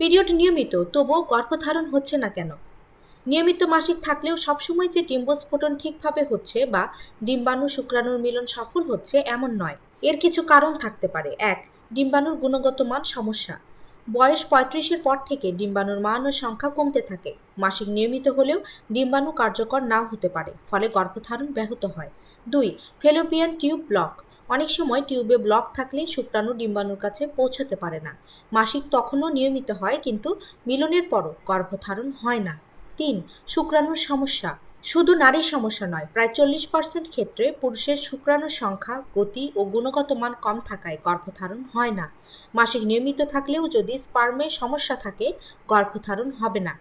Period নিয়মিত, তবুও গর্ভধারণ হচ্ছে না কেন? নিয়মিত মাসিক থাকলেও সবসময় যে ডিম্বস্ফোটন ঠিকভাবে হচ্ছে বা ডিম্বাণু শুক্রাণুর মিলন সফল হচ্ছে এমন নয়। এর কিছু কারণ থাকতে পারে। এক, ডিম্বাণুর গুণগত মান সমস্যা। বয়স পঁয়ত্রিশের পর থেকে ডিম্বাণুর মান ও সংখ্যা কমতে থাকে। মাসিক নিয়মিত হলেও ডিম্বাণু কার্যকর নাও হতে পারে, ফলে গর্ভধারণ ব্যাহত হয়। দুই, ফেলোপিয়ান টিউব ব্লক। অনেক সময় টিউবে ব্লক থাকলে শুক্রাণু ডিম্বাণুর কাছে পৌঁছাতে পারে না। মাসিক তখনও নিয়মিত হয়, কিন্তু মিলনের পরও গর্ভধারণ হয় না। তিন, শুক্রাণুর সমস্যা। শুধু নারীর সমস্যা নয়, প্রায় চল্লিশ পার্সেন্ট ক্ষেত্রে পুরুষের শুক্রাণুর সংখ্যা, গতি ও গুণগত মান কম থাকায় গর্ভধারণ হয় না। মাসিক নিয়মিত থাকলেও যদি স্পার্মে সমস্যা থাকে, গর্ভধারণ হবে না।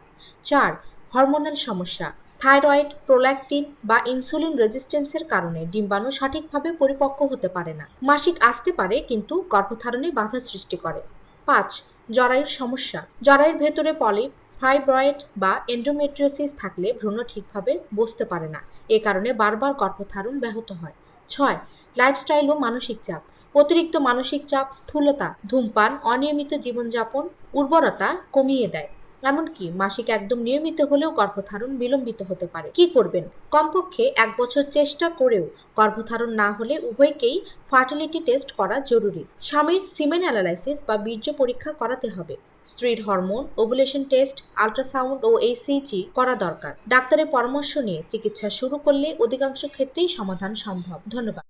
চার, হরমোনাল সমস্যা। থাইরয়েড, প্রোল্যাকটিন বা ইনসুলিন রেজিস্ট্যান্সের কারণে ডিম্বাণু সঠিকভাবে পরিপক্ক হতে পারে না। মাসিক আসতে পারে, কিন্তু গর্ভধারণে বাধা সৃষ্টি করে। পাঁচ, জরায়ুর সমস্যা। জরায়ুর ভেতরে পলিপ, ফাইব্রয়েড বা এন্ডোমেট্রিওসিস থাকলে ভ্রূণ ঠিকভাবে বসতে পারে না। এ কারণে বারবার গর্ভধারণ ব্যাহত হয়। ছয় লাইফস্টাইল ও মানসিক চাপ। অতিরিক্ত মানসিক চাপ, স্থূলতা, ধূমপান, অনিয়মিত জীবনযাপন, উর্বরতা কমিয়ে দেয়। এমনকি মাসিক একদম নিয়মিত হলেও গর্ভধারণ বিলম্বিত হতে পারে। কি করবেন? কমপক্ষে এক বছর চেষ্টা করেও গর্ভধারণ না হলে উভয়কেই ফার্টিলিটি টেস্ট করা জরুরি। স্বামীর সিমেন অ্যানালাইসিস বা বীর্য পরীক্ষা করাতে হবে। স্ত্রীর হরমোন, ওভুলেশন টেস্ট, আল্ট্রাসাউন্ড ও এইসিজি করা দরকার। ডাক্তারের পরামর্শ নিয়ে চিকিৎসা শুরু করলে অধিকাংশ ক্ষেত্রেই সমাধান সম্ভব। ধন্যবাদ।